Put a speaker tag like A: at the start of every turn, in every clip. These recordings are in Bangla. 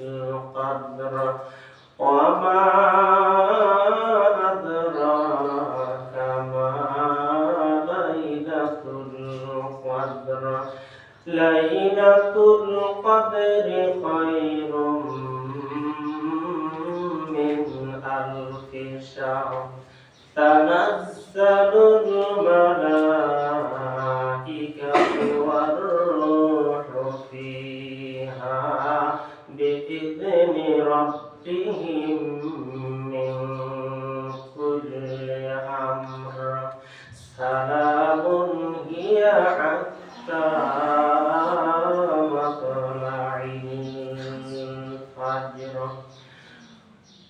A: القدر وما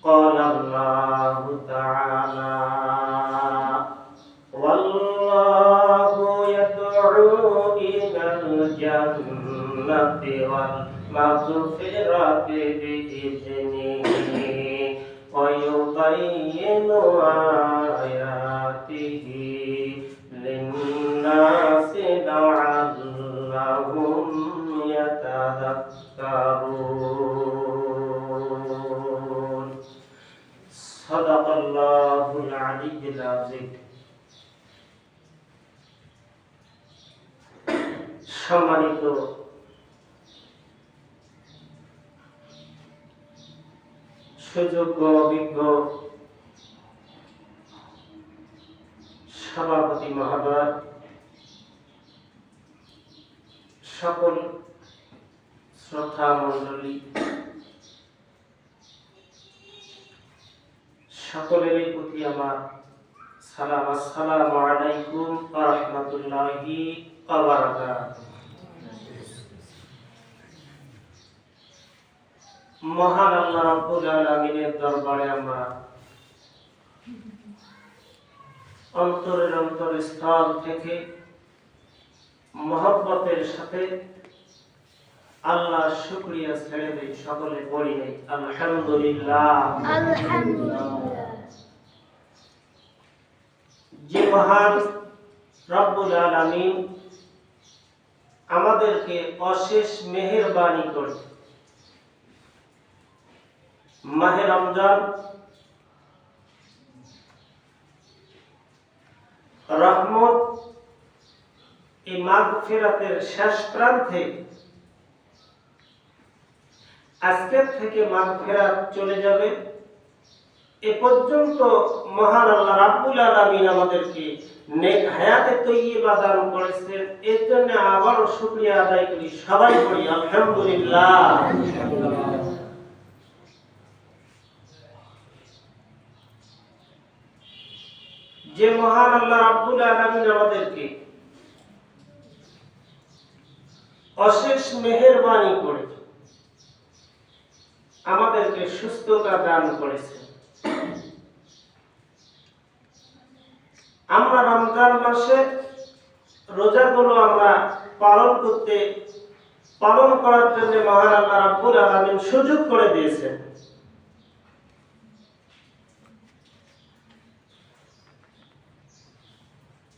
A: قال الله تعالى والله يدعو إلى الجنة والمغفرة بإذنه ويبين آياته للناس لعلهم يتذكرون صدق الله العلي العظيم সম্মানিত সুযোগ্য অভিজ্ঞ সভাপতি মহোদয় সকল শ্রদ্ধা মণ্ডলী সকলেরই প্রতি আমার সালাম, আসসালামু আলাইকুম রাহমাতুল্লাহি মহান আল্লাহ রাব্বুল আলামিনের দরবারে আমরা অন্তরের অন্তরস্থল থেকে মহব্বতের সাথে আল্লাহ শুক্রিয়া ছেড়ে দেই, সকলে নেই আলহামদুলিল্লাহ।
B: আলহামদুলিল্লাহ।
A: যে মহান রব্বুল আলামিন আমাদেরকে অশেষ মেহেরবানি করে মাহে রমজান, রহমত এই মাঘ ফেরাতের শেষ প্রান্তে আজকের থেকে মাঘ ফেরাত চলে যাবে। এ পর্যন্ত মহান আল্লাহ রাব্বুল আলামিন আমাদেরকে নেক হায়াতে তৈয়বা দান করেছেন। এর জন্য আবারও শুকরিয়া আদায় করি। সবাই করি আলহামদুলিল্লাহ। যে মহান আল্লাহ রাব্বুল আলামিন আমাদেরকে অশেষ মেহেরবানি করে আমাদেরকে সুস্থতা দান করেছে আমরা রমজান মাসে রোজাগুলো আমরা পালন করতে, পালন করার জন্য আল্লাহ রাব্বুল আলামিন সুযোগ করে দিয়েছেন।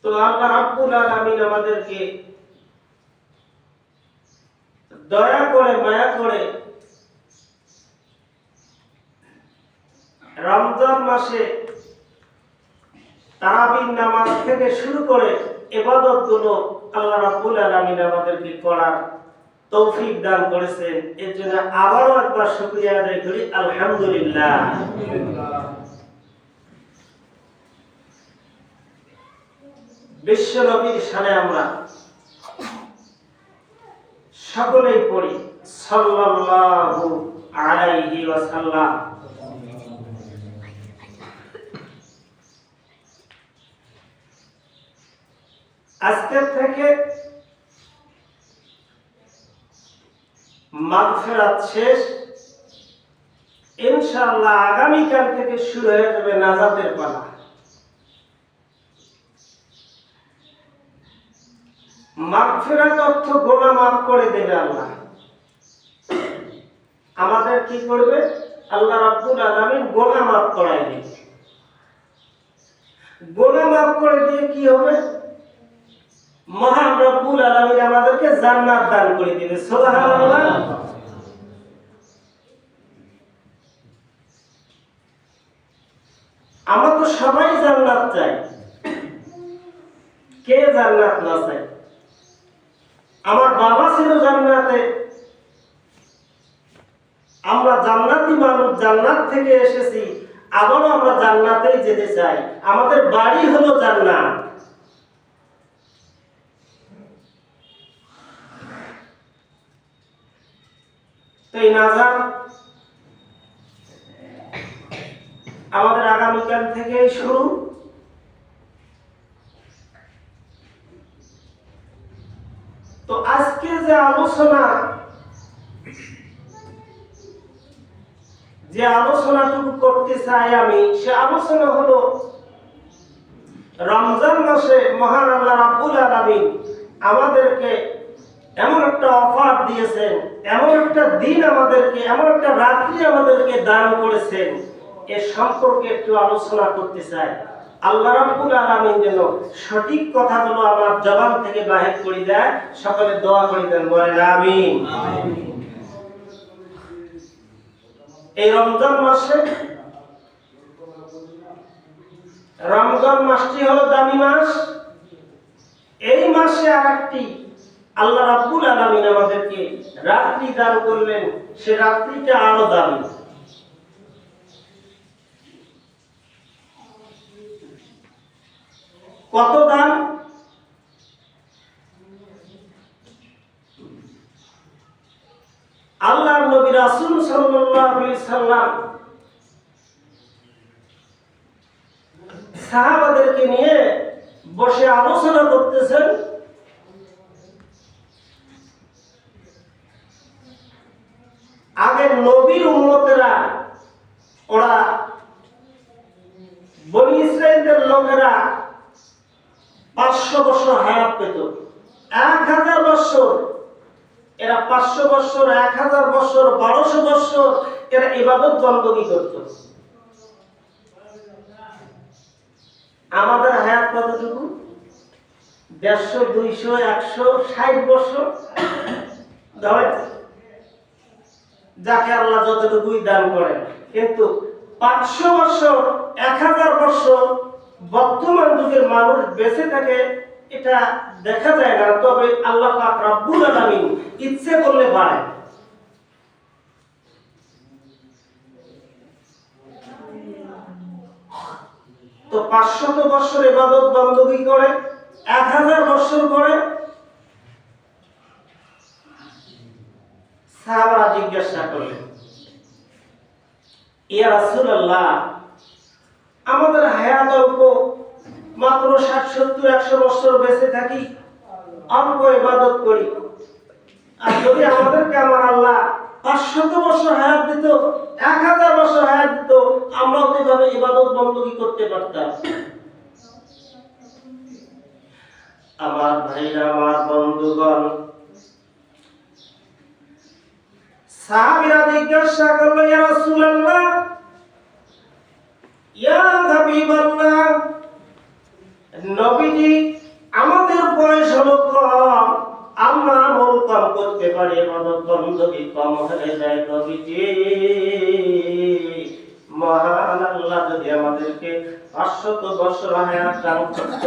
A: তো আল্লাহ রাব্বুল আলামিন আমাদেরকে দয়া করে, মায়া করে রমজান মাসে তারাবির নামাজ থেকে শুরু করে এবাদতগুলো আল্লাহ রাব্বুল আলামিন আমাদেরকে করার তৌফিক দান করেছেন। এর জন্য আবারও একবার আদায় করি। আলহামদুলিল্লাহ। আমরা সকলেই পড়ি, সাল্লাল্লাহু আলাইহি ওয়াসাল্লাম। আজকের থেকে মাগফিরাত শেষ। ইনশাআল্লাহ আগামীকাল থেকে শুরু হয়ে যাবে নাজাতের পালা। মাগফিরাত অর্থ গোনা মাফ করে দেবে আল্লাহ। আমাদের কি করবে? আল্লাহ রাব্বুল আলামিন গোনা মাফ করায় দিবে। গোনা মাফ করে দিয়ে কি হবে? মহান রব্বুল আলামিন আমাদেরকে জান্নাত দান করে দিবে, সুবহানাল্লাহ। আমরা তো সবাই জান্নাত চাই। কে জান্নাত না চাই আমার বাবা ছিল জান্নাতে। আমরা জান্নাতি মানুষ, জান্নাত থেকে এসেছি। আবারও আমরা জান্নাতেই যেতে চাই। আমাদের বাড়ি হলো জান্নাত। এই নাজার আমাদের আগামীকাল থেকেই শুরু। তো আজকে যে আলোচনা, যে আলোচনাটুকু করতে চাই আমি, সে আলোচনা হলো রমজান মাসে মহান আল্লাহ রাব্বুল আলামিন আমাদেরকে এমন একটা অফার দিয়েছেন, এমন একটা দিন আমাদেরকে, এমন একটা রাত্রি আমাদেরকে দান করেছেন। এ সম্পর্কে একটু আলোচনা করতে চাই। আল্লাহ রাব্বুল আলামিন যেন সঠিক কথাগুলো আমার জবান থেকে বাহির করে দেয়, সকলে দোয়া করে দেন, বলেন, আমিন। এই রমজান মাসে, রমজান মাসটি হলো দামি মাস। এই মাসে আরেকটি আল্লাহ রাব্বুল আলামিন আমাদেরকে রাত্রি দান করলেন, সে রাত্রিটা আরও দামি। কত দাম? আল্লাহর নবী রাসূল সাল্লাল্লাহু আলাইহি সাল্লাম সাহাবাদেরকে নিয়ে বসে আলোচনা করতেছেন আগের নবীর উম্মতেরা ওরা বনি ইসরায়েলদের লোকেরা বছর হায়াত পেত। এক হাজার বছর, এরা পাঁচশো বছর, এক হাজার বছর, বারোশো বছর এরা ইবাদত বন্দী করত। আমাদের হায়াত কতটুকু? দেড়শো, দুইশো, একশো, ষাট বছর। যাকে আল্লাহ যতটুকুই দান করেন, কিন্তু পাঁচশো বছর, এক হাজার বছর বর্তমান যুগের মানুষ বেঁচে থাকে এটা দেখা যায় না, তবে আল্লাহ পাক রব্বুল আলামিন ইচ্ছে করলে পারে তো পাঁচশত বছর এবাদত বন্দী করে, এক হাজার বছর করে। সাহাবারা জিজ্ঞাসা করলেন, ইয়া রাসূলুল্লাহ, আমাদের হায়াত অল্প মাত্র ষাট, সত্তর, একশো বছর বেঁচে থাকি অল্প ইবাদত করি। আর যদি আমাদেরকে আমার আল্লাহ পাঁচশত বছর হায়াত দিত, এক হাজার বছর হায়াত দিত, আমরাও তো এভাবে ইবাদত বন্দী করতে পারতাম। আমার ভাইরা, আমার বন্ধুগণ, সাহাবীরা জিজ্ঞাসা করল, ইয়া রাসূলুল্লাহ, ইয়া হাবিবাল্লাহ নবীজি, আমাদের বয়স হলো কম আমরা আমল কম করতে পারি আমাদের বন্ধবী কম হয়ে যায় নবীজি। মহান আল্লাহ যদি আমাদেরকে পাঁচশত বছর হায়াত দান করত,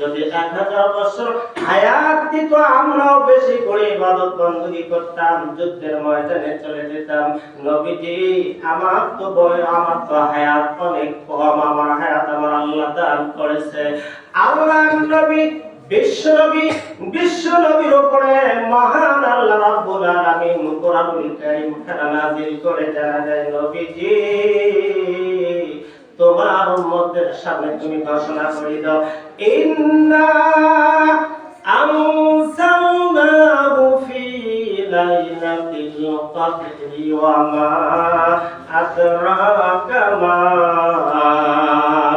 A: যদি এক হাজার বছর হায়াত দিত, আমরাও বেশি করে ইবাদত করতাম, যুদ্ধের ময়দানে চলে যেতাম। নবীজি, আমার তো বয়, আমার তো হায়াত অনেক কম, আমার হায়াত আমার আল্লাহ দান করেছে। আল্লাহ নবী, বিশ্ব নবী মহান আল্লাহ রাব্বুল আলামিন কোরআনুল কারীম নাযিল করে জানা যায়, নবীজি, তোমার উম্মতের সামনে তুমি ঘোষণা করে দাও, ইন্না আনসালনাহু ফি লাইলাতিল কদরি ওয়া মা আদরাকা মা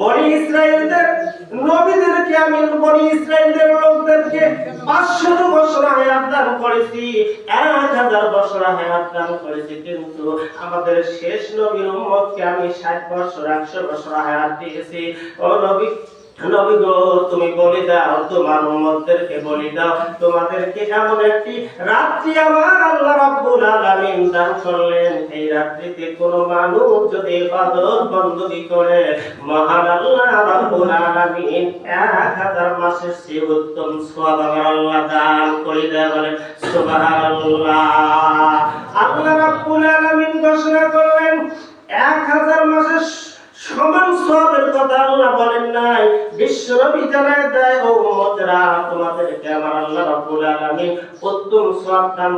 A: বনি ইসরায়েলদের নবীদেরকে, আমি বনি ইসরায়েলদের লোকদেরকে পাঁচশো বছর হায়াত দান করেছি, এক হাজার বছর হায়াত দান করেছি, কিন্তু আমাদের শেষ নবীর উম্মতকে আমি ষাট বছর, একশো বছর হায়াত দিয়েছি। ও নবী নবী গো তুমি বলে দাও, তোমার উম্মতদেরকে বলে দাও, তোমাদেরকে এমন একটি রাত্রি আমার আল্লাহ রাব্বুল আলামিন দান করলেন। এই রাত্রিতে কোন মানুষ যদি ইবাদত বন্দী করে, মহান আল্লাহ রাব্বুল আলামিন এক হাজার মাসের চেয়ে উত্তম সওয়াব আমার আল্লাহ দান করে দেয় বলেন সুবহানাল্লাহ। আল্লাহ রাব্বুল আলামিন ঘোষণা করলেন, এক হাজার মাসের সমান সবের কথা আল্লাহ বলেন নাই। বিশ্বনবী জানায় দেয় ও তোমাদেরকে আমার আল্লাহ আলামিন উত্তম সওয়াব দান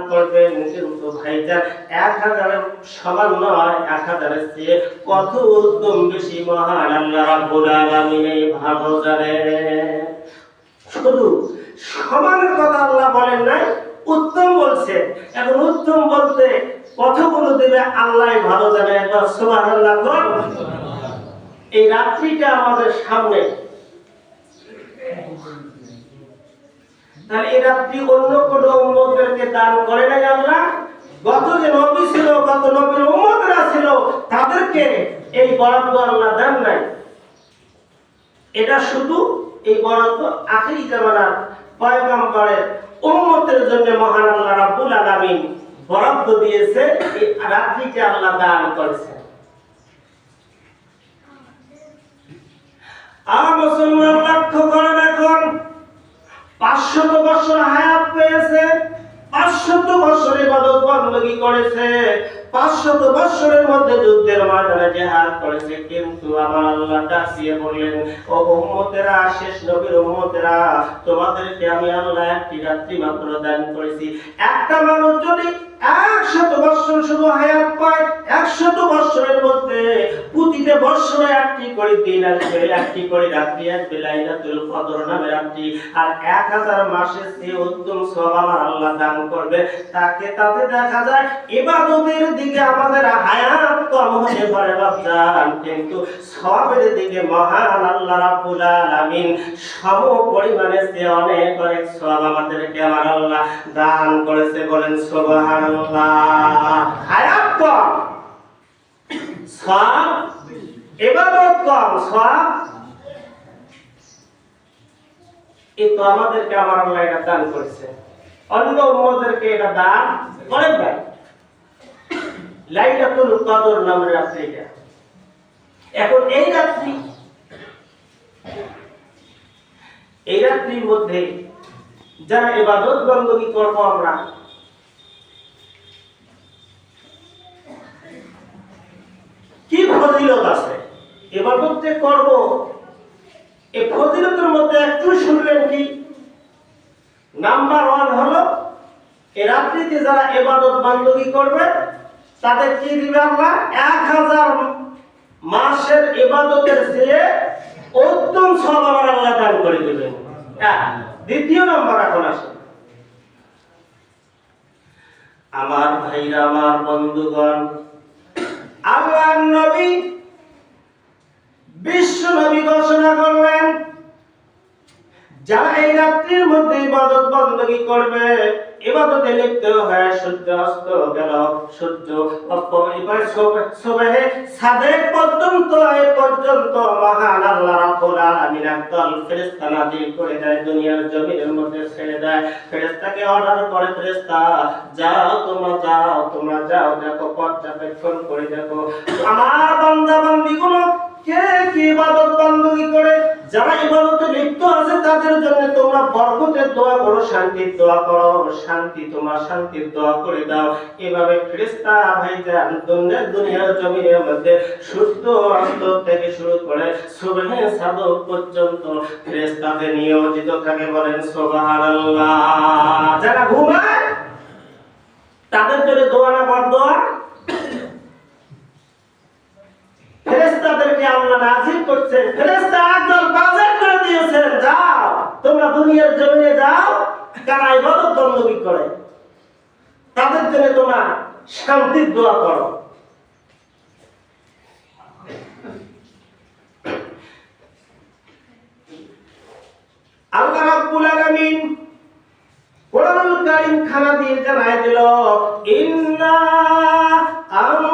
A: কিন্তু ভাইজান এক হাজারের সমান নয়, এক হাজারের চেয়ে কত উত্তম বেশি মহান আল্লাহ আলামিন এই ভালো জানে শুধু সমানের কথা আল্লাহ বলেন নাই, উত্তম বলছে। এখন উত্তম বলতে কতগুলো দেবে আল্লাহ ভালো জানে একবার সুবহানাল্লাহ এই রাত্রিটা আমাদের সামনে। তাহলে এই রাত্রি অন্য কোন উম্মতদেরকে দান করে নাই আল্লাহ? গত যে নবী ছিল, গত নবীর উম্মতরা ছিল, তাদেরকে এই বরাদ্দ আল্লাহ দেন নাই। এটা শুধু এই বরাদ্দ আখিরি জামানার পয়গম্বরের উম্মতের জন্য মহান আল্লাহ রাব্বুল আলামিন বরাদ্দ দিয়েছে, এই রাত্রিকে আল্লাহ দান করেছে আর লক্ষ্য করেন এখন পাঁচশত বছর হায়াত পেয়েছে পাঁচশত বছর ইবাদত বন্দী করেছে? পাঁচশত বছরের মধ্যে যুদ্ধের ময়দানে জেহাদ করেছে, কিন্তু আমার আল্লাহ ডাকিয়ে বললেন, ও উম্মতেরা, শেষ নবীর উম্মতেরা, তোমাদেরকে আমি আল্লাহ একটি রাত্রি মাত্র দান করেছি। একটা মানুষ যদি একশত বছর শুধু হায়াত পায়, একশত বছরের মধ্যে প্রতিটা বছরে একটি করে দিন আসবে, একটি করে রাত্রি আসবে, লাইলাতুল কদর নামে রাত্রি। আর এক হাজার মাসের চেয়ে উত্তম সব আমার আল্লাহ দান করবে। তাকে তাতে দেখা যায়, ইবাদতের দিকে আমাদের হায়াত কম হতে পারে বাপজান কিন্তু সবের দিকে মহান আল্লাহ রাব্বুল আলামিন সম পরিমাণে সে অনেক অনেক সব আমাদেরকে আমার আল্লাহ দান করেছে বলেন সুবহানাল্লাহ। হায়াত কম, সব ইবাদত কম, সব এই তো আমাদেরকে আমার আল্লাহ এটা দান করেছে। অন্য উম্মদেরকে এটা দান করেন ভাই লাইলাতুল কদর নামের রাত্রিটা এখন এই রাত্রি, এই রাত্রির মধ্যে যারা ইবাদত বন্দী করব আমরা, কি ফজিলত আছে? ইবাদত যে করব এই ফজিলতের মধ্যে একটু শুনলেন কি? নাম্বার ওয়ান হলো এই রাত্রিতে যারা এবাদত বান্ধবী করবে তাদের কি দিবে আল্লাহ? এক হাজার মাসের ইবাদতের চেয়ে উত্তম সব আল্লাহ দান করে দেবেন। হ্যাঁ, দ্বিতীয় নম্বর এখন আসে। আমার ভাইরা আমার বন্ধুগণ আল্লাহ নবী বিশ্ব নবী ঘোষণা করলেন যারা এই রাত্রির মধ্যে ইবাদত বন্দী করবে? ইবাদতে লিপ্ত হয়ে সূর্য অস্ত গেল। সূর্য অস্ত এবার সবে সাদেক পর্যন্ত, এ পর্যন্ত মহান আল্লাহ রাব্বুল আলামিন একদল ফেরেশতা করে দেয়, দুনিয়ার জমিনের মধ্যে ছেড়ে দেয়। ফেরেশতাকে অর্ডার করে ফেরেশতা, যাও তোমরা যাও তোমরা যাও, দেখো পর্যবেক্ষণ করে দেখো। আমার বান্দা বান্দিগুলো কে কি ইবাদত করে? যারা ইবাদতে লিপ্ত আছে, তাদের জন্য তোমরা বরকতের দোয়া করো, শান্তির দোয়া করো। শান্তি তোমার শান্তির দোয়া করে দাও। এভাবে ফেরেশতা দুনিয়ার জমিনের মধ্যে সূর্য অস্ত থেকে শুরু করে পর্যন্ত নিয়োজিত থাকে বলেন সুবহানাল্লাহ। যারা ঘুমায়, তাদের জন্য দোয়া না বড় দোয়া ফেরেশতাদেরকে আল্লাহ নাজিল করছেন ফেরেশতা একদল বাজার করে দিয়েছেন যাও, তোমরা দুনিয়ার জমিনে যাও কারা ইবাদত বন্দী করে। তাদের জন্য তোমরা শান্তির দোয়া করো। আল্লাহ রাব্বুল আলামিন কোরআনুল কারীম খানা দিয়ে জানায় দিল, ইন্না আনজালনাহু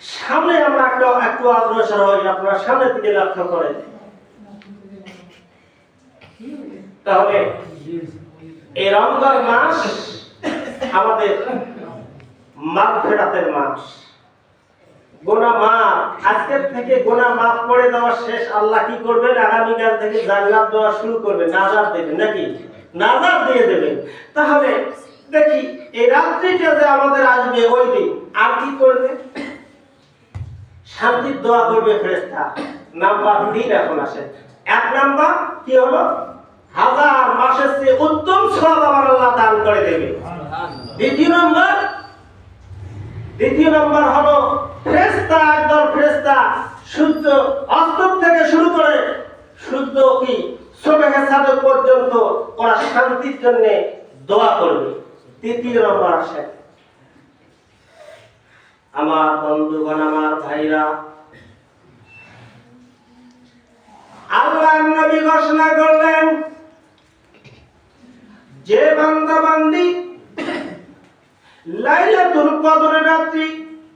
A: সামনে আমরা একটা, একটু অগ্রসর হই আপনারা সামনের দিকে লক্ষ্য করেন। তাহলে, এই রমজান মাস আমাদের মাঘ ফেরাতের মাস। গোনা মাপ, আজকের থেকে গোনা মাপ করে দেওয়া শেষ আল্লাহ কি করবেন? আগামীকাল থেকে জান্নাত দেওয়া শুরু করবেন। নাজার দেবেন নাকি? নাজার দিয়ে দেবেন। তাহলে দেখি, এই রাত্রিটা যে আমাদের আসবে ওই দিন, আর কি করবে? শান্তির দোয়া করবে ফেরেস্তা নাম্বার তিন এখন আসে। এক নাম্বার কি হলো? হাজার মাসের চেয়ে উত্তম সব আমার আল্লাহ দান করে দেবে। দ্বিতীয় নম্বর দ্বিতীয় নম্বর হলো ফ্রেস্তা একদল ফেরেশতা সূর্য অস্ত থেকে শুরু করে সূর্য কি? সবেহে সাদক পর্যন্ত ওরা শান্তির জন্য দোয়া করবে। তৃতীয় নম্বর আসে। আমার বন্ধুগণ আমার ভাইরা। আল্লাহ নবী ঘোষণা করলেন যে বান্দা বান্দি লাইলাতুল কদরের রাত্রি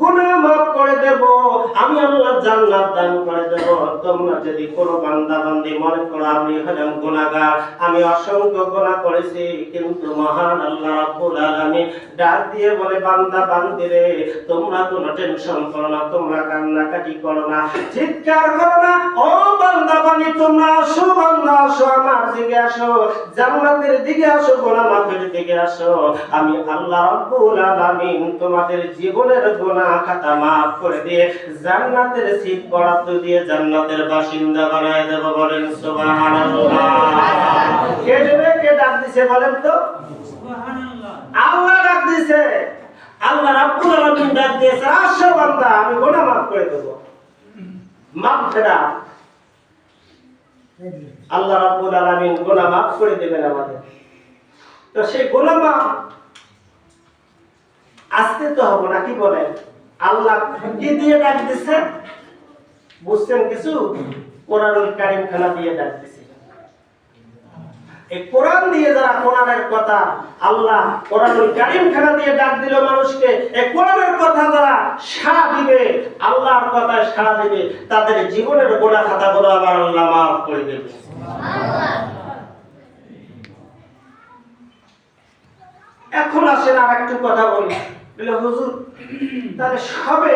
A: গুনাহ মাফ করে দেব, আমি আল্লাহ জান্নাত দান করে দেব। তোমরা যদি কোনো বান্দা বান্দি মনে করো আমি হলাম আমি অসংখ্য করেছি, কিন্তু মহান আল্লাহ রাব্বুল আলামিন ডাক দিয়ে বলে, বান্দা বান্দিরে তোমরা কোনো টেনশন করো না, তোমরা কান্নাকাটি করো না, চিৎকার করো না। ও বান্দা বান্দি তোমরা আসো, বান্দা আসো, আমার দিকে আসো, জান্নাতের দিকে আসো মাফের দিকে আসো। আমি আল্লাহ রাব্বুল আলামিন তোমাদের জীবনের খাতা মাফ করে দিয়ে জান্নাতের সিট বরাদ্দ দিয়ে জান্নাতের বাসিন্দা বানায় দেব বলেন সুবহানাল্লাহ। কে দেবে কে ডাক দিছে বলেন তো? আল্লাহ ডাক দিছে। আল্লাহ রাব্বুল আলামিন ডাক দিয়েছে আসো বান্দা আমি গুনাহ মাফ করে দেব। মাফ ফেরা। আল্লাহ রাব্বুল আলামিন গুনাহ মাফ করে দেবেন আমাদের। তো সেই গুনাহ মাফ আসতে তো হবে না কি বলেন? আল্লাহ কি দিয়ে ডাক দিছে বুঝছেন কিছু কোরআনুল কারীম খানা দিয়ে ডাক দিছে এই কোরআন দিয়ে যারা কোরআনের কথা আল্লাহ কোরআনুল কারীম খানা দিয়ে ডাক দিল মানুষকে, এই কোরআনের কথা যারা সাড়া দিবে, আল্লাহর কথায় সাড়া দিবে, তাদের জীবনের গোড়া খাতাগুলো আবার আল্লাহ মাফ করে দেবে। এখন আসেন আর একটু কথা বলি। বলে, হুজুর, তাহলে সবে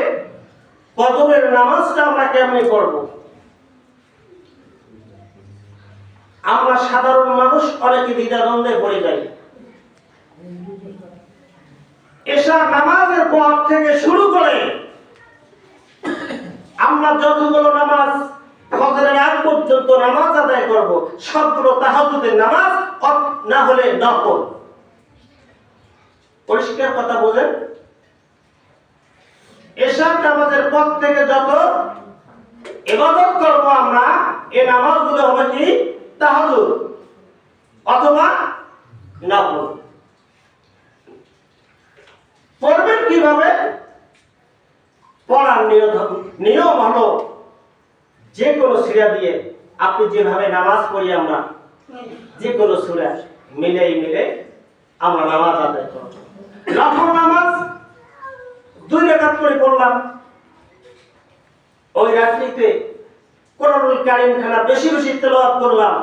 A: নামাজটা আমরা কেমনে করব আমরা সাধারণ মানুষ অনেকে দ্বিধাদ্বন্দ্বে পড়ে যাই। নামাজের পর থেকে শুরু করে আমরা যতগুলো নামাজ, ফজরের আগ পর্যন্ত নামাজ আদায় করব, সবগুলো তাহাজুদের নামাজ না হলে নফল। পরিষ্কার কথা বোঝেন এসব নামাজের পর থেকে যত ইবাদত করব আমরা এই নামাজগুলো হবে কি? তাহাজুদ অথবা নফল। পড়বেন কীভাবে? পড়ার নিয়ম নিয়ম হলো যে কোনো সিরা দিয়ে আপনি যেভাবে নামাজ পড়ি আমরা যে কোনো সুরা মিলেই মিলে আমরা নামাজ আদায় করব। নফল নামাজ দুই রাকাত করে পড়লাম। ওই রাত্রিতে কোরআনুল কারীম খানা বেশি বেশি তেলাওয়াত করলাম।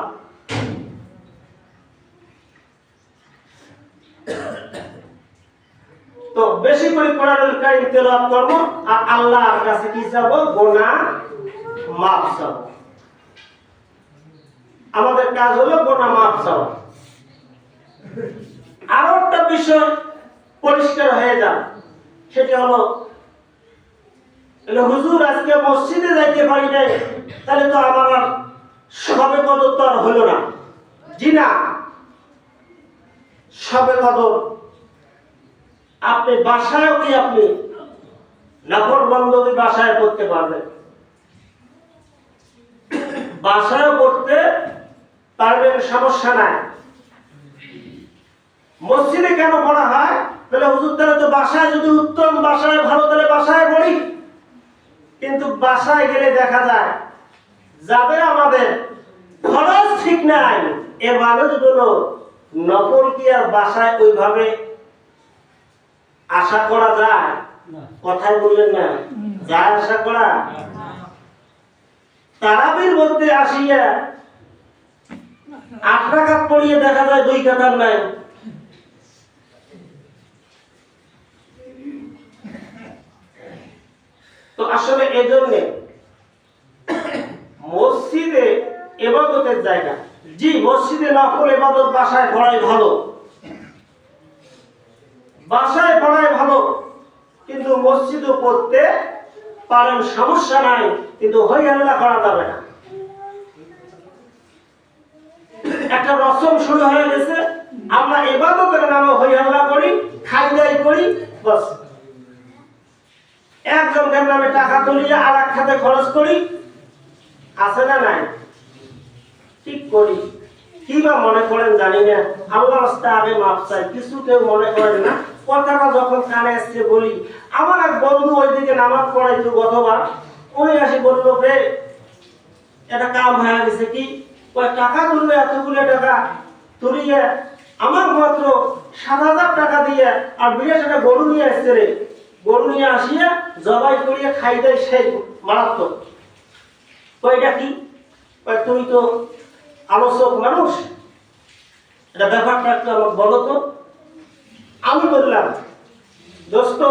A: তো বেশি করে কোরআনুল কারীম তেলাওয়াত করব আর আল্লাহর কাছে কি যাব গোনাহ মাফ চাব। আমাদের কাজ হলো গোনাহ মাফ চাওয়া। আরও একটা বিষয় পরিষ্কার হয়ে যান সেটি হলো হুজুর আজকে মসজিদে যাইতে পারি নাই, তাহলে তো আমার আর সবে কদর তো আর হলো না। জি না। সবে কদর আপনি বাসায়ও কি আপনি নফল বন্ধবী বাসায় করতে পারবেন? বাসায়ও করতে পারবেন, সমস্যা নাই। মসজিদে কেন পড়া হয়? তাহলে হুজুর তাহলে তো বাসায় যদি উত্তম বাসায় ভালো তাহলে বাসায় পড়ি। কিন্তু বাসায় গেলে দেখা যায় যাদের আমাদের খরচ ঠিক নাই। এ মানুষগুলো নকল কি আর বাসায় ওইভাবে আশা করা যায়? কথাই বললেন না। যায় আশা করা? তারাবির মধ্যে আসিয়া আট টাকা পড়িয়ে দেখা যায় দুই কাতার নাই। তো আসলে এজন্য মসজিদে এবাদতের জায়গা। জি, মসজিদে নকল এবাদত বাসায় পড়াই ভালো। বাসায় পড়াই ভালো। কিন্তু মসজিদও পড়তে পারেন সমস্যা নাই, কিন্তু হই হাল্লা করা যাবে না। একটা রসম শুরু হয়ে গেছে, আমরা এবাদতের নামে হই হাল্লা করি, খাই দাই করি, বস। একজনকার নামে টাকা তুলিয়ে আর এক খাতে খরচ করি? আছে না নাই? ঠিক করি। কি বা মনে করেন জানি না। আল্লাহ রাস্তা আগে মাপ চাই। কিছু কেউ মনে করেন না? কথাটা যখন কানে আসছে বলি, আমার এক বন্ধু ওইদিকে নামাজ পড়াইতো গতবার। উনি আসি বলল রে এটা কাম হয়ে গেছে কি? ওই টাকা তুলবে এতগুলো টাকা? তুলিয়ে আমার মাত্র সাত হাজার টাকা দিয়ে, আর বিরাট একটা গরু নিয়ে আসছে রে। গরু নিয়ে আসিয়া জবাই করিয়ে খাই দেয় সেই মারাত্মক। কই এটা কি? তুমি তো আলোচক মানুষ। এটা ব্যাপারটা একটু আমাকে বলো তো। আমি বললাম, দোস্ত,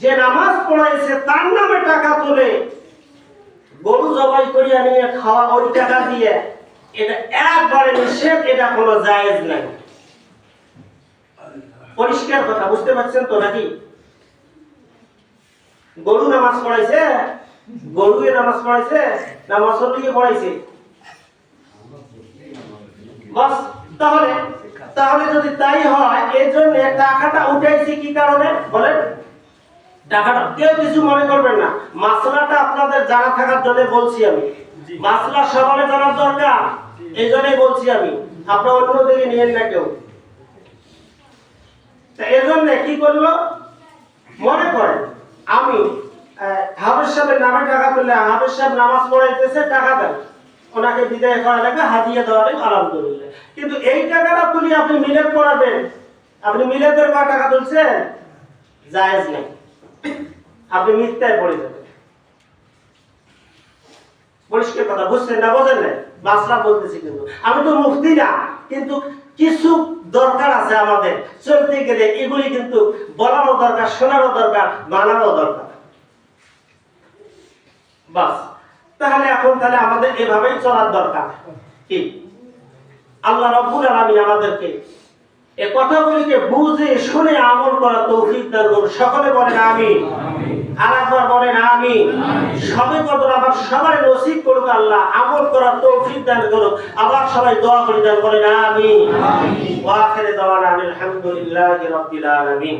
A: যে নামাজ পড়াইছে তার নামে টাকা তুলে গরু জবাই করিয়া নিয়ে খাওয়া ওই টাকা দিয়ে, এটা একবারে নিষেধ, এটা কোনো জায়েজ নাই। পরিষ্কার কথা, বুঝতে পারছেন তো নাকি? গরু নামাজ পড়াইছে? গরু নামাজ পড়াইছে না মসল্লিকে পড়াইছে? বাস তাহলে তাহলে যদি তাই হয় এই জন্য টাকাটা উঠাইছি কি কারণে? বলেন। টাকাটা। কেউ কিছু মনে করবেন না। মাসলাটা আপনাদের জানা থাকার জন্য বলছি আমি। মাসলা সবাই জানার দরকার। এই জন্যই বলছি আমি। আপনার অন্য দিকে নিয়েন না কেউ। তা এই জন্য কি করল? মনে করেন। আমি হাফেজ সাহেবের নামে টাকা পেলে হাফেজ সাহেব নামাজ পড়াইতেছে, টাকা দেন। ওনাকে বিদায় করা লাগে হাদিয়ে দেওয়া লাগে আলহামদুলিল্লাহ। কিন্তু এই টাকাটা তুলি আপনি মিলের পড়াবেন। আপনি মিলেদের কয় টাকা তুলছেন, জায়েজ নেই। আপনি মিথ্যায় পড়ে যাবেন। পরিষ্কার কথা, বুঝছেন না, বোঝেন না মাসলা বলতেছি কিন্তু। আমি তো মুক্তি না, কিন্তু কিছু দরকার আছে আমাদের। চলতে গেলে এগুলি কিন্তু বলারও দরকার, শোনারও দরকার, মানারও দরকার। বাস, তাহলে এখন তাহলে আমাদের এভাবেই চলার দরকার। কি? আল্লাহ রব্বুল আলামিন আমাদেরকে এ কথাগুলিকে বুঝে শুনে আমল করা তৌফিক করুন। সকলে বলেন আমিন। আর একবার বলেন আমি সবে কত আবার সবাই নসিব করুক আল্লাহ, আমল করার তৌফিক দান করুক। আবার সবাই দোয়া করে দান বলেন আমি ওয়া আখিরে দাওয়ানা আলহামদুলিল্লাহি রাব্বিল আলামিন।